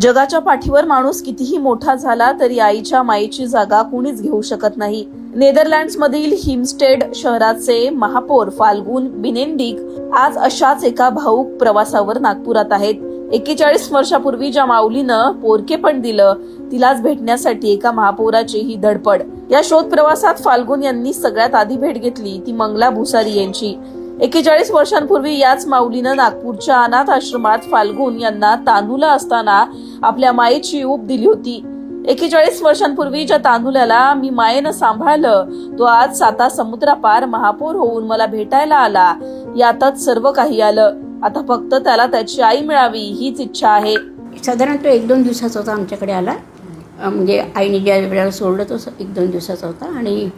जगाच्या पाठीवर माणूस कितीही मोठा झाला तरी आईच्या माईची जागा कुणीच घेऊ शकत नाही. नेदरलँड्स मधील हिमस्टेड शहराचे महापौर फाल्गुन बिनेंडिक आज अशाच एका भाऊक प्रवासावर नागपुरात आहेत. एक्केचाळीस वर्षापूर्वी ज्या माऊलीनं पोरकेपण दिलं तिलाच भेटण्यासाठी एका महापौराची ही धडपड. या शोध प्रवासात फाल्गुन यांनी सगळ्यात आधी भेट घेतली ती मंगला भुसारी यांची. एक्केचाळीस वर्षांपूर्वी याच माऊलीनं नागपूरच्या अनाथ आश्रमात फाल्गुन यांना तांदुला असताना आपल्या मायेची ऊब दिली होती. एक्केचाळीस वर्षांपूर्वी ज्या तांदुल्याला मी मायेनं सांभाळलं तो आज साता समुद्रापार महापौर होऊन मला भेटायला आला. यातच सर्व काही आलं. आता फक्त त्याला त्याची आई मिळावी हीच इच्छा आहे. साधारण तो एक दोन दिवसाचा होता आमच्याकडे आला. म्हणजे आईने ज्या वेळेला सोडलं तो एक दोन दिवसाचा होता. आणि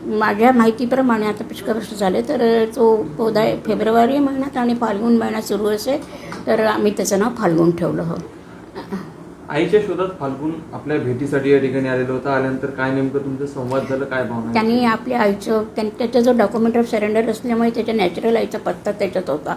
माझ्या माहितीप्रमाणे आता पुष्कळ वर्ष झाले तर तो पोदा फेब्रुवारी महिन्यात आणि फाल्गुन महिन्यात सुरू असे तर आम्ही त्याचं नाव फाल्गुन ठेवलं हो. आईच्या शोधात फाल्गुन आपल्या भेटीसाठी या ठिकाणी आलेलो होता आल्यानंतर काय नेमकं तुमचं संवाद झालं काय भावना त्यांनी आपल्या आईचं त्यां त्याचा जो डॉक्युमेंट ऑफ सरेंडर असल्यामुळे त्याच्या नॅचरल आईचा पत्ता त्याच्यात होता.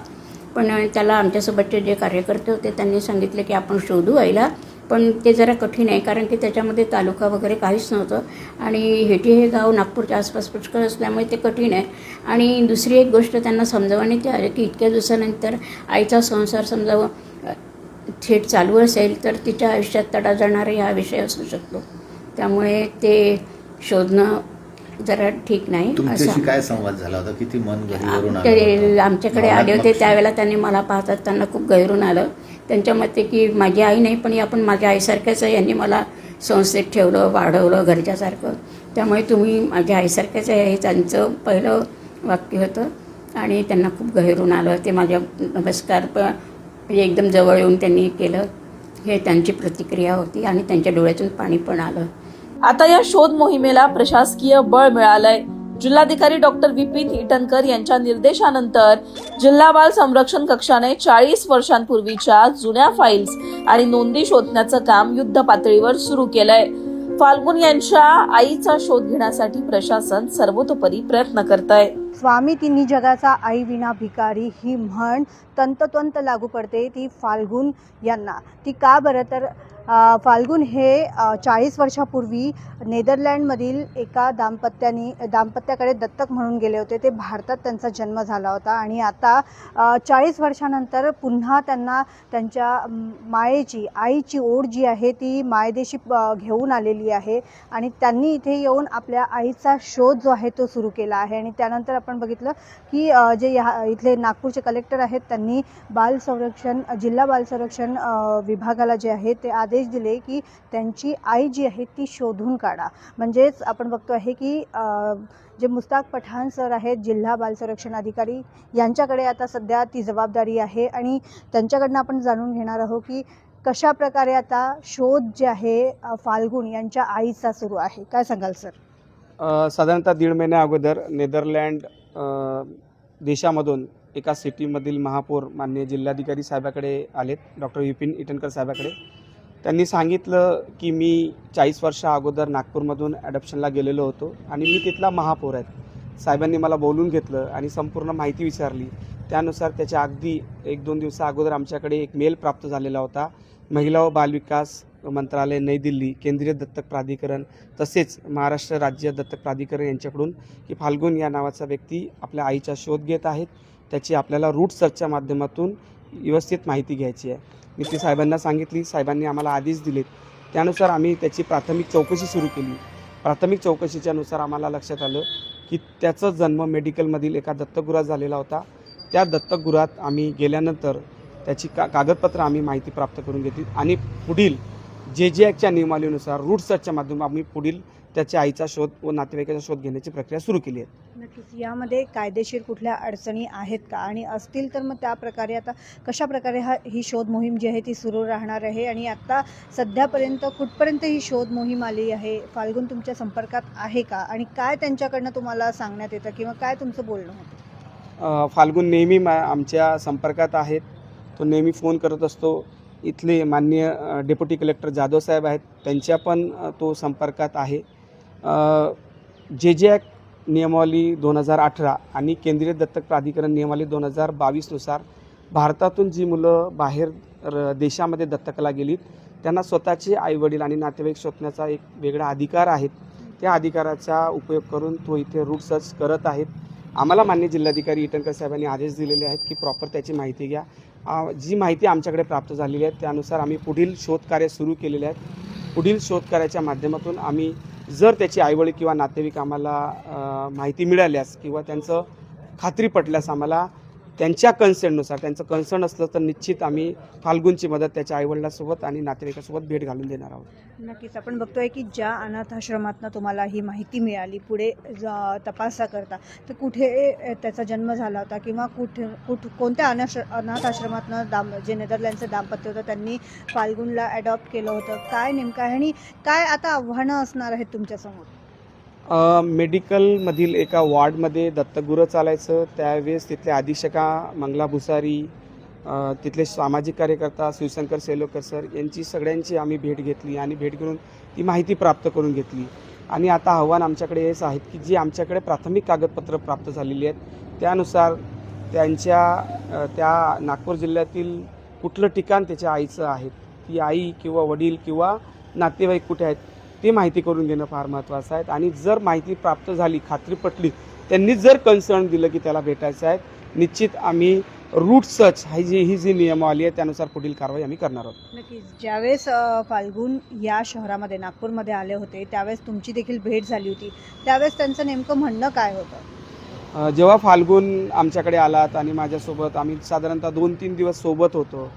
पण त्याला आमच्यासोबतचे जे कार्यकर्ते होते त्यांनी सांगितले की आपण शोधू आईला. पण ते जरा कठीण आहे कारण की त्याच्यामध्ये तालुका वगैरे काहीच नव्हतं. आणि हेटी हे गाव नागपूरच्या आसपास पुष्कळ असल्यामुळे ते कठीण आहे. आणि दुसरी एक गोष्ट त्यांना समजावण्यात आली की इतक्या दिवसानंतर आईचा संसार समजावं थेट चालू असेल तर तिच्या आयुष्यात तडा जाणारा हा विषय असू शकतो. त्यामुळे ते शोधणं जरा ठीक नाही तुमच्याशी काय संवाद झाला होता? किती मन गहिवरून ते? आमच्याकडे आले होते त्यावेळेला त्यांनी मला पाहतात त्यांना खूप गैरून आलं. त्यांच्या मते की माझी आई नाही पण आपण माझ्या आईसारख्याच आहे. यांनी मला संस्थेत ठेवलं वाढवलं घरच्यासारखं. त्यामुळे तुम्ही माझ्या आईसारख्याच आहे हे त्यांचं पहिलं वाक्य होतं. आणि त्यांना खूप गहिरून आलं. ते माझ्या नमस्कार प म्हणजे एकदम जवळ येऊन त्यांनी केलं. हे त्यांची प्रतिक्रिया होती आणि त्यांच्या डोळ्यातून पाणी पण आलं. आता या शोध मोहिमेला प्रशासकीय बळ मिळालंय. जिल्हाधिकारी डॉक्टर विपिन इटनकर यांच्या निर्देशानंतर जिल्हा बाल संरक्षण कक्षाने चाळीस वर्षांपूर्वीच्या जुन्या फाईल्स आणि नोंदी शोधण्याचं काम युद्ध पातळीवर सुरू केलंय. फाल्गुन यांच्या आईचा शोध घेण्यासाठी प्रशासन सर्वतोपरी प्रयत्न करत आहे स्वामी तिन्ही जगाचा आई विना भिकारी ही म्हण तंततंत लागू पडते ती फाल्गुन यांना. ती का बरं तर फाल्गुन हे चाळीस वर्षापूर्वी नेदरलँडमधील एका दाम्पत्याने दाम्पत्याकडे दत्तक म्हणून गेले होते. ते भारतात त्यांचा जन्म झाला होता आणि आता चाळीस वर्षानंतर पुन्हा त्यांना त्यांच्या मायेची आईची ओढ जी आहे ती मायदेशी घेऊन आलेली आहे आणि त्यांनी इथे येऊन आपल्या आईचा शोध जो आहे तो सुरू केला आहे. आणि त्यानंतर आपण बघितलं की जे या इथले नागपूरचे कलेक्टर आहेत त्यांनी बाल संरक्षण जिल्हा बाल संरक्षण विभागाला जे आहे ते आदेश दिले की त्यांची आई जी आहे ती शोधून काढा. म्हणजेच आपण बघतो आहे की जे मुस्ताक पठाण सर आहेत जिल्हा बाल संरक्षण अधिकारी यांच्याकडे आता सध्या ती जबाबदारी आहे आणि त्यांच्याकडनं आपण जाणून घेणार आहोत की कशा प्रकारे आता शोध जे आहे फाल्गुन यांच्या आईचा सुरू आहे. काय सांगाल सर? साधारणतः दीड महिन्या अगोदर नेदरलँड देशामधून एका सिटीमधील महापौर माननीय जिल्हाधिकारी साहेबाकडे आलेत डॉक्टर विपिन इटनकर साहेबाकडे. त्यांनी सांगितलं की मी चाळीस वर्षा अगोदर नागपूरमधून ॲडॉप्शनला गेलेलो होतो आणि मी तिथला महापौर आहे. साहेबांनी मला बोलून घेतलं आणि संपूर्ण माहिती विचारली. त्यानुसार त्याच्या अगदी एक दोन दिवसा अगोदर आमच्याकडे एक मेल प्राप्त झालेला होता. महिला व बालविकास मंत्रालय नई दिल्ली केंद्रीय दत्तक प्राधिकरण तसेच महाराष्ट्र राज्य दत्तक प्राधिकरण यांच्याकडून की फाल्गुन या नावाचा व्यक्ती आपल्या आईचा शोध घेत आहेत. त्याची आपल्याला रूट सर्चच्या माध्यमातून व्यवस्थित माहिती घ्यायची आहे. मी ती साहेबांना सांगितली साहेबांनी आम्हाला आदेश दिलेत. त्यानुसार आम्ही त्याची प्राथमिक चौकशी सुरू केली. प्राथमिक चौकशीच्यानुसार आम्हाला लक्षात आलं की त्याचा जन्म मेडिकलमधील एका दत्तगृहात झालेला होता. त्या दत्तगृहात आम्ही गेल्यानंतर त्याची का कागदपत्र आम्ही माहिती प्राप्त करून घेतली आणि पुढील जे जे ॲक्टच्या नियमावलीनुसार रूट सर्चच्या माध्यमातून आम्ही पुढील त्याच्या आईचा शोध व नातेवाईकाचा शोध घेण्याची प्रक्रिया सुरू केली आहे. नक्कीच यामध्ये कायदेशीर कुठल्या अडचणी आहेत का? आणि असतील तर मग त्या प्रकारे आता कशा प्रकारे हा ही शोध मोहीम जी आहे ती सुरू राहणार आहे? आणि आता सध्यापर्यंत कुठपर्यंत ही शोध मोहीम आली आहे? फाल्गुन तुमच्या संपर्कात आहे का? आणि काय त्यांच्याकडनं तुम्हाला सांगण्यात येतं किंवा काय तुमचं बोलणं होतं? फाल्गुन नेहमी मा आमच्या संपर्कात आहेत. तो नेहमी फोन करत असतो. इथले माननीय डेप्युटी कलेक्टर जाधव साहेब आहेत. त्यांच्या पण तो संपर्कात आहे. जे जे ॲक्ट नियमावली दोन हजार अठरा आणि केंद्रीय दत्तक प्राधिकरण नियमावली दोन हजार बावीसनुसार भारतातून जी मुलं बाहेर र देशामध्ये दत्तकला गेलीत त्यांना स्वतःचे आईवडील आणि नातेवाईक शोधण्याचा एक वेगळा अधिकार आहे त्या अधिकाराचा उपयोग करून तो इथे रूट सर्च करत आहेत. आम्हाला मान्य जिल्हाधिकारी इटनकर साहेबांनी आदेश दिलेले आहेत की प्रॉपर त्याची माहिती घ्या. जी माहिती आमच्याकडे प्राप्त झालेली आहे त्यानुसार आम्ही पुढील शोधकार्य सुरू केलेले आहेत. पुढील शोधकार्याच्या माध्यमातून आम्ही जर त्याची आईवडील किंवा नातेवाईक आम्हाला माहिती मिळाल्यास किंवा त्यांचं खात्री पटल्यास आम्हाला त्यांच्या कन्सर्ननुसार त्यांचं कन्सर्न असलं तर निश्चित आम्ही फाल्गुनची मदत त्याच्या आईवडिलांसोबत आणि नातेवाईकासोबत भेट घालून देणार आहोत. नक्कीच. आपण बघतोय की ज्या अनाथाश्रमातनं तुम्हाला ही माहिती मिळाली पुढे तपासा करता तर कुठे त्याचा जन्म झाला होता किंवा कुठे कुठ कोणत्या अनाश अनाथ आश्रमातनं दाम जे नेदरलँडचं दाम्पत्य होतं त्यांनी फाल्गुनला ॲडॉप्ट केलं होतं. काय नेमकं आहे आणि काय आता आव्हानं असणार आहेत तुमच्यासमोर? मेडिकलमधील एका वॉर्डमध्ये दत्तगुरं चालायचं. त्यावेळेस तिथल्या अधीक्षका मंगला भुसारी तिथले सामाजिक कार्यकर्ता शिवशंकर सेलोकर सर यांची सगळ्यांची आम्ही भेट घेतली आणि भेट घेऊन ती माहिती प्राप्त करून घेतली. आणि आता आव्हान आमच्याकडे हेच आहेत की जी आमच्याकडे प्राथमिक कागदपत्र प्राप्त झालेली आहेत. त्यानुसार त्यांच्या त्या नागपूर जिल्ह्यातील कुठलं ठिकाण त्याच्या आईचं आहे. ती आई किंवा वडील किंवा नातेवाईक कुठे आहेत ते माहिती करून घेणं फार महत्त्वाचं आहे. आणि जर माहिती प्राप्त झाली खात्री पटली त्यांनी जर कन्सर्न दिलं की त्याला भेटायचं आहे निश्चित आम्ही रूट सर्च ही जी ही जी नियमावली आहे त्यानुसार पुढील कारवाई आम्ही करणार आहोत. नक्कीच. ज्यावेळेस फाल्गुन या शहरामध्ये नागपूरमध्ये आले होते त्यावेळेस तुमची देखील भेट झाली होती. त्यावेळेस त्यांचं नेमकं म्हणणं काय होतं? जेव्हा फाल्गुन आमच्याकडे आलात आणि माझ्यासोबत आम्ही साधारणतः दोन तीन दिवस सोबत होतो.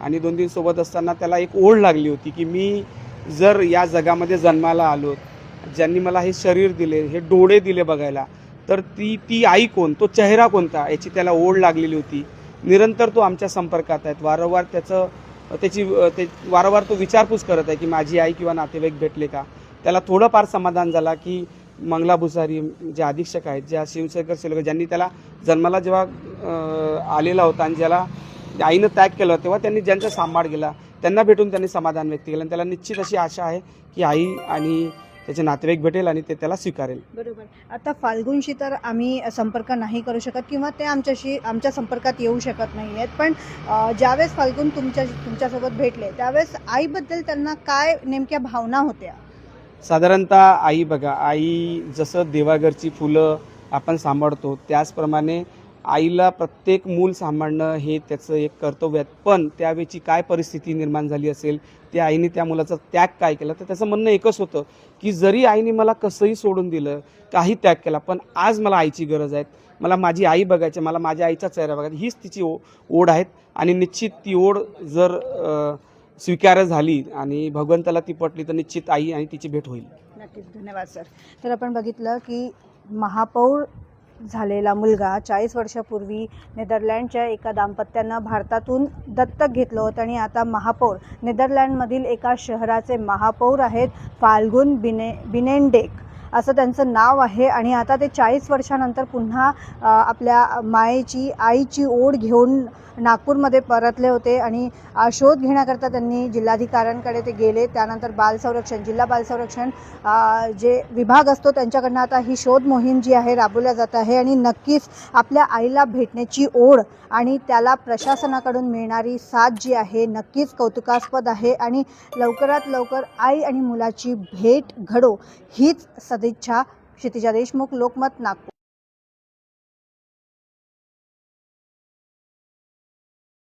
आणि दोन तीन सोबत असताना त्याला एक ओढ लागली होती की मी जर या जगामध्ये जन्माला आलो ज्यांनी मला हे शरीर दिले हे डोळे दिले बघायला तर ती ती आई कोण? तो चेहरा कोणता? याची त्याला ओढ लागलेली होती. निरंतर तो आमच्या संपर्कात आहेत. वारंवार त्याचं त्याची ते वारंवार तो विचारपूस करत आहे की माझी आई किंवा नातेवाईक भेटले का? त्याला थोडंफार समाधान झाला की मंगला भुसारी जे अधीक्षक आहेत ज्या शिवशंकर सेलकर ज्यांनी त्याला जन्माला जेव्हा आलेला होता आणि ज्याला आईनं त्याग केला तेव्हा त्यांनी ज्यांचा सांभाळ केला त्यांना भेटून त्यांनी समाधान व्यक्त केलं. आणि त्याला निश्चित अशी आशा आहे की आई आणि त्याचे नातेवाईक भेटेल आणि ते त्याला स्वीकारेल. बरोबर. आता फाल्गुनशी तर आम्ही संपर्क नाही करू शकत किंवा ते आमच्याशी आमच्या संपर्कात येऊ शकत नाही आहेत पण ज्यावेळेस फाल्गुन तुमच्या तुमच्यासोबत भेटले त्यावेळेस आईबद्दल त्यांना काय नेमक्या भावना होत्या? साधारणतः आई बघा आई जसं देवाघरची फुलं आपण सांभाळतो त्याचप्रमाणे आईला प्रत्येक मूल सांभाळणं हे त्याचं एक कर्तव्य आहे. पण त्यावेळची काय परिस्थिती निर्माण झाली असेल त्या आईने त्या मुलाचा त्याग काय केला? तर त्याचं म्हणणं एकच होतं की जरी आईने मला कसंही सोडून दिलं काही त्याग केला पण आज मला आईची गरज आहे. मला माझी आई बघायची मला माझ्या आईचा चेहरा बघायचा हीच तिची ओ ओढ आहेत. आणि निश्चित ती ओढ जर स्वीकार्य झाली आणि भगवंताला ती पटली तर निश्चित आई आणि तिची भेट होईल. नक्कीच. धन्यवाद सर. तर आपण बघितलं की महापौर झालेला मुलगा चाळीस वर्षापूर्वी नेदरलँडच्या एका दाम्पत्यानं भारतातून दत्तक घेतलं होतं आणि आता महापौर. नेदरलँडमधील एका शहराचे महापौर आहेत फाल्गुन बिने बिनेंडेक. असं त्यांचं नाव आहे. आणि आता ते चाळीस वर्षानंतर पुन्हा आपल्या मायेची आईची ओढ घेऊन नागपूरमध्ये परतले होते. आणि शोध घेण्याकरता त्यांनी जिल्हाधिकाऱ्यांकडे ते गेले. त्यानंतर बाल संरक्षण जिल्हा बाल संरक्षण जे विभाग असतो त्यांच्याकडनं आता ही शोध मोहीम जी आहे राबवल्या जात आहे. आणि नक्कीच आपल्या आईला भेटण्याची ओढ आणि त्याला प्रशासनाकडून मिळणारी साथ जी आहे नक्कीच कौतुकास्पद आहे. आणि लवकरात लवकर आई आणि मुलाची भेट घडो हीच सदिच्छा क्षितिजा देशमुख लोकमत नागपूर.